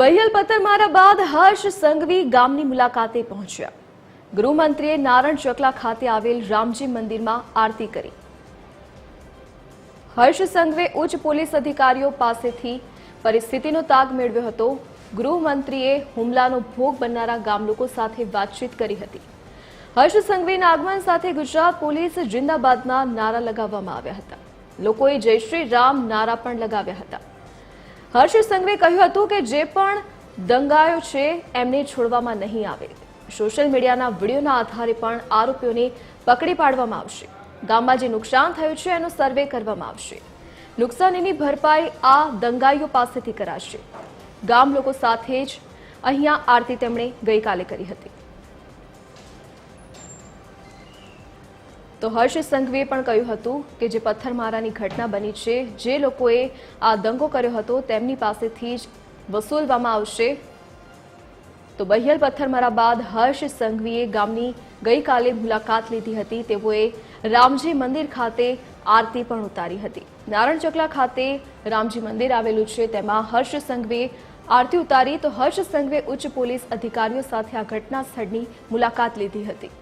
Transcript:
બહિયલ પથ્થરમારા બાદ હર્ષ સંઘવી ગામની મુલાકાતે પહોંચ્યા. ગૃહમંત્રીએ નારણ ચકલા ખાતે આવેલ રામજી મંદિરમાં આરતી કરી. હર્ષ સંઘવે ઉચ્ચ પોલીસ અધિકારીઓ પાસેથી પરિસ્થિતિનો તાગ મેળવ્યો હતો. ગૃહમંત્રીએ હુમલાનો ભોગ બનનારા ગામલોકો સાથે વાતચીત કરી હતી. હર્ષ સંઘવીના આગમન સાથે ગુજરાત પોલીસ જિંદાબાદના નારા લગાવવામાં આવ્યા હતા. લોકોએ જય શ્રી રામ નારા પણ લગાવ્યા હતા. હર્ષ સંઘવે કહ્યું હતું કે જે પણ દંગાયો છે, એમને છોડવામાં નહીં આવે. સોશિયલ મીડિયાના વિડીયોના આધારે પણ આરોપીઓને પકડી પાડવામાં આવશે. ગામમાં જે નુકસાન થયું છે, એનો સર્વે કરવામાં આવશે. નુકસાનીની ભરપાઈ આ દંગાઈઓ પાસેથી કરાશે. ગામ લોકો સાથે જ અહીંયા આરતી તેમણે ગઈકાલે કરી હતી. તો હર્ષ સંઘવીએ પણ કહ્યું હતું કે જે પથ્થરમારાની ઘટના બની છે, જે લોકોએ આ દંગો કર્યો હતો, તેમની પાસેથી જ વસૂલવામાં આવશે. તો બહિયલ પથ્થરમારા બાદ હર્ષ સંઘવીએ ગામની ગઈકાલે મુલાકાત લીધી હતી. તેઓએ રામજી મંદિર ખાતે આરતી પણ ઉતારી હતી. નારણ ચકલા ખાતે રામજી મંદિર આવેલું છે, તેમાં હર્ષ સંઘવીએ આરતી ઉતારી. તો હર્ષ સંઘવીએ ઉચ્ચ પોલીસ અધિકારીઓ સાથે આ ઘટના સ્થળની મુલાકાત લીધી હતી.